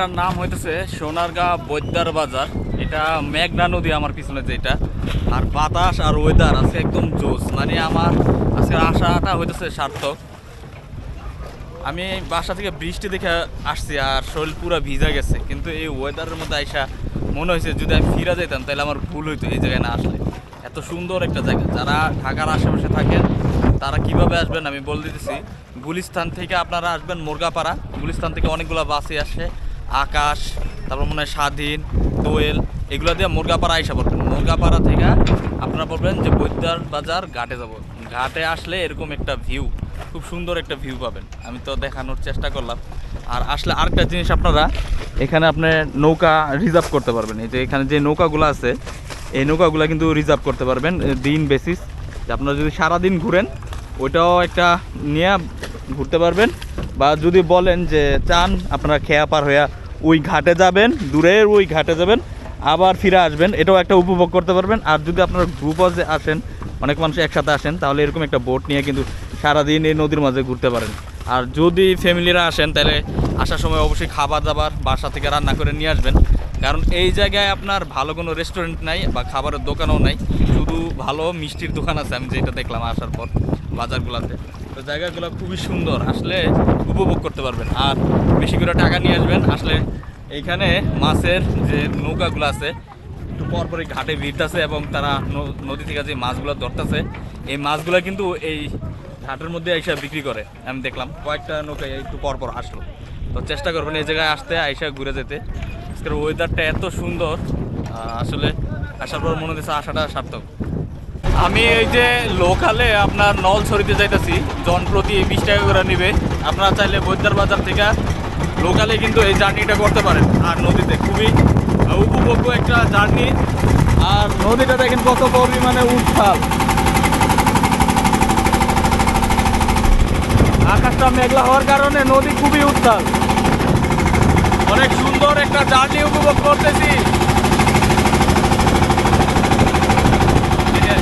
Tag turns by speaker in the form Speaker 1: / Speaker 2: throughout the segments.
Speaker 1: জায়গাটার নাম হইতেছে সোনারগাঁ বৈদ্যার বাজার। এটা মেঘনা নদী আমার পিছনে যেটা। আর বাতাস আর ওয়েদার আছে একদম জোস। মানে আমার আজকে আশাটা হইতেছে সার্থক। আমি বাসা থেকে বৃষ্টি দেখে আসছি আর শরীর পুরো ভিজা গেছে। কিন্তু এই ওয়েদারের মধ্যে আইসা মনে হয়েছে যদি আমি ফিরা যেতাম তাহলে আমার ভুল হইতো এই জায়গায় না আসলে। এত সুন্দর একটা জায়গা। যারা ঢাকার আশেপাশে থাকেন, তারা কীভাবে আসবেন আমি বলে দিতেছি। গুলিস্তান থেকে আপনারা আসবেন মুরগাপাড়া। গুলিস্তান থেকে অনেকগুলো বাসে আসে। আকাশ, তারপর মনে হয় স্বাধীন দোয়েল এগুলো দিয়ে মুরগাপাড়া আইসা পড়বেন। মুরগাপাড়া থেকে আপনারা বলবেন যে বৈদ্যার বাজার ঘাটে যাব। ঘাটে আসলে এরকম একটা ভিউ খুব সুন্দর একটা ভিউ পাবেন। আমি তো দেখানোর চেষ্টা করলাম। আর আসলে আরেকটা জিনিস আপনারা, এখানে আপনি নৌকা রিজার্ভ করতে পারবেন। এই যে এখানে যে নৌকাগুলো আছে, এই নৌকাগুলো কিন্তু রিজার্ভ করতে পারবেন দিন বেসিস আপনারা যদি সারাদিন ঘুরেন, ওইটাও একটা নিয়ে ঘুরতে পারবেন। বা যদি বলেন যে চান, আপনারা খেয়া পার হইয়া ওই ঘাটে যাবেন, দূরের ওই ঘাটে যাবেন, আবার ফিরে আসবেন, এটাও একটা উপভোগ করতে পারবেন। আর যদি আপনারা গ্রুপও যে আসেন, অনেক মানুষ একসাথে আসেন, তাহলে এরকম একটা বোট নিয়ে কিন্তু সারাদিন এই নদীর মাঝে ঘুরতে পারেন। আর যদি ফ্যামিলিরা আসেন, তাহলে আসার সময় অবশ্যই খাবার দাবার বাসা থেকে রান্না করে নিয়ে আসবেন। কারণ এই জায়গায় আপনার ভালো কোনো রেস্টুরেন্ট নাই বা খাবারের দোকানও নাই, শুধু ভালো মিষ্টির দোকান আছে, আমি যেটা দেখলাম আসার পর। বাজারগুলোতে। তো জায়গাগুলো খুবই সুন্দর, আসলে উপভোগ করতে পারবেন। আর বেশি করে টাকা নিয়ে আসবেন, আসলে এইখানে মাছের যে নৌকাগুলো আছে, একটু পরপরই ঘাটে ভিড়তেছে এবং তারা নদী থেকে যে মাছগুলো ধরতেছে, এই মাছগুলো কিন্তু এই ঘাটের মধ্যে আইসা বিক্রি করে। আমি দেখলাম, কয়েকটা নৌকায় একটু পরপর আসলো। তো চেষ্টা করবেন এই জায়গায় আসতে, আইসা ঘুরে যেতে। আজকের ওয়েদারটা এত সুন্দর আসলে আসার পর মনে হচ্ছে আসাটা সার্থক। আমি এই যে লোকালে আপনার নল ছড়িতে যাইতেছি, জন প্রতি বিশ টাকা করে নিবে। আপনারা চাইলে বৈদ্যার বাজার থেকে লোকালে কিন্তু এই জার্নিটা করতে পারেন। আর নদীতে খুবই উপভোগ্য একটা জার্নি আর নদীটা দেখেন কত পরিমাণে উত্তাল আকাশটা মেঘলা হওয়ার কারণে নদী খুবই উত্তাল অনেক সুন্দর একটা জার্নি উপভোগ করতেছি এই যে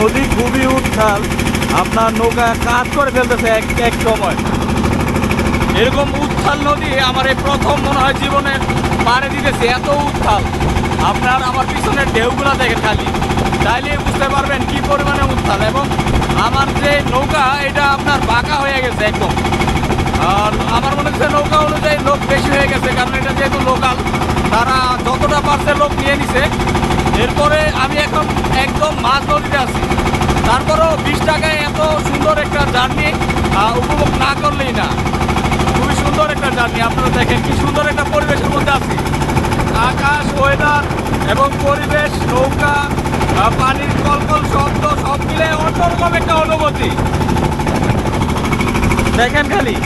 Speaker 1: নদী খুবই উত্তাল আপনার নৌকা কাজ করে ফেলতেছে এক এক সময়। এরকম উত্তাল নদী আমার এই প্রথম মনে হয় জীবনে পাড়ে দিতেছে, এত উত্তাল আপনার আমার পিছনের ঢেউগুলা দেখেন খালি। তাইলে বুঝতে পারবেন কি পরিমাণে উত্তাল এবং আমার যে নৌকা, এটা আপনার বাঁকা হয়ে গেছে একদম। আর আমার মনে হচ্ছে নৌকা অনুযায়ী লোক বেশি হয়ে গেছে, কারণ এটা যেহেতু লোকাল তারা যতটা পারছে লোক নিয়ে নিছে। এরপরে আমি এখন একদম মাছ নদীতে আছি। তারপরেও বিশ টাকায় এত সুন্দর একটা জার্নি উপভোগ না করলেই না। খুবই সুন্দর একটা জার্নি, আপনারা দেখেন কি সুন্দর একটা পরিবেশের মধ্যে আছি। আকাশ ওয়েদার এবং পরিবেশ, নৌকা পানির কলকল, শব্দ, সব মিলে অন্যরকম একটা অনুভূতি। দেখেন খালি।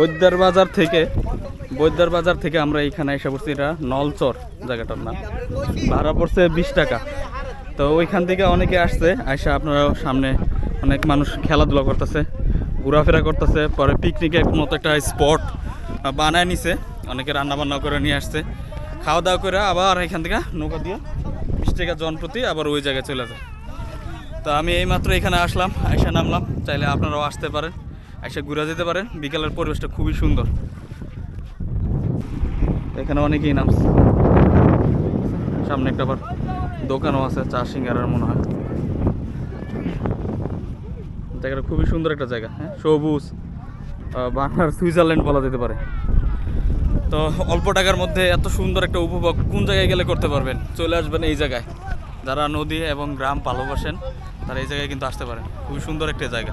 Speaker 1: বৈদ্যার বাজার থেকে, বৈদ্যার বাজার থেকে আমরা এখানে এসে পড়ছি। এটা নলচর জায়গাটার নাম। ভাড়া পড়ছে বিশ টাকা। তো ওইখান থেকে অনেকে আসছে আইসা আপনারা সামনে অনেক মানুষ খেলাধুলা করতেছে, ঘোরাফেরা করতেছে, পরে পিকনিকের মতো একটা স্পট বানায় নিছে। অনেকে রান্না বান্না করে নিয়ে আসছে। খাওয়া দাওয়া করে আবার এখান থেকে নৌকা দিয়ে বিশ টাকা জনপ্রতি আবার ওই জায়গায় চলে যায়। তো আমি এইমাত্র এখানে আসলাম আইসা নামলাম। চাইলে আপনারাও আসতে পারেন। আইসা ঘুরে যেতে পারেন। বিকালের পরিবেশটা খুবই সুন্দর। এখানে অনেকেই নামছে। সামনে একটা আবার দোকানও আছে, চা সিঙ্গারার মনে হয়। জায়গাটা খুবই সুন্দর একটা জায়গা হ্যাঁ? সবুজ বাংলার সুইজারল্যান্ড বলা যেতে পারে। তো অল্প টাকার মধ্যে এত সুন্দর একটা উপভোগ কোন জায়গায় গেলে করতে পারবেন? চলে আসবেন এই জায়গায়। যারা নদী এবং গ্রাম ভালোবাসেন, তারা এই জায়গায় কিন্তু আসতে পারেন। খুবই সুন্দর একটা জায়গা।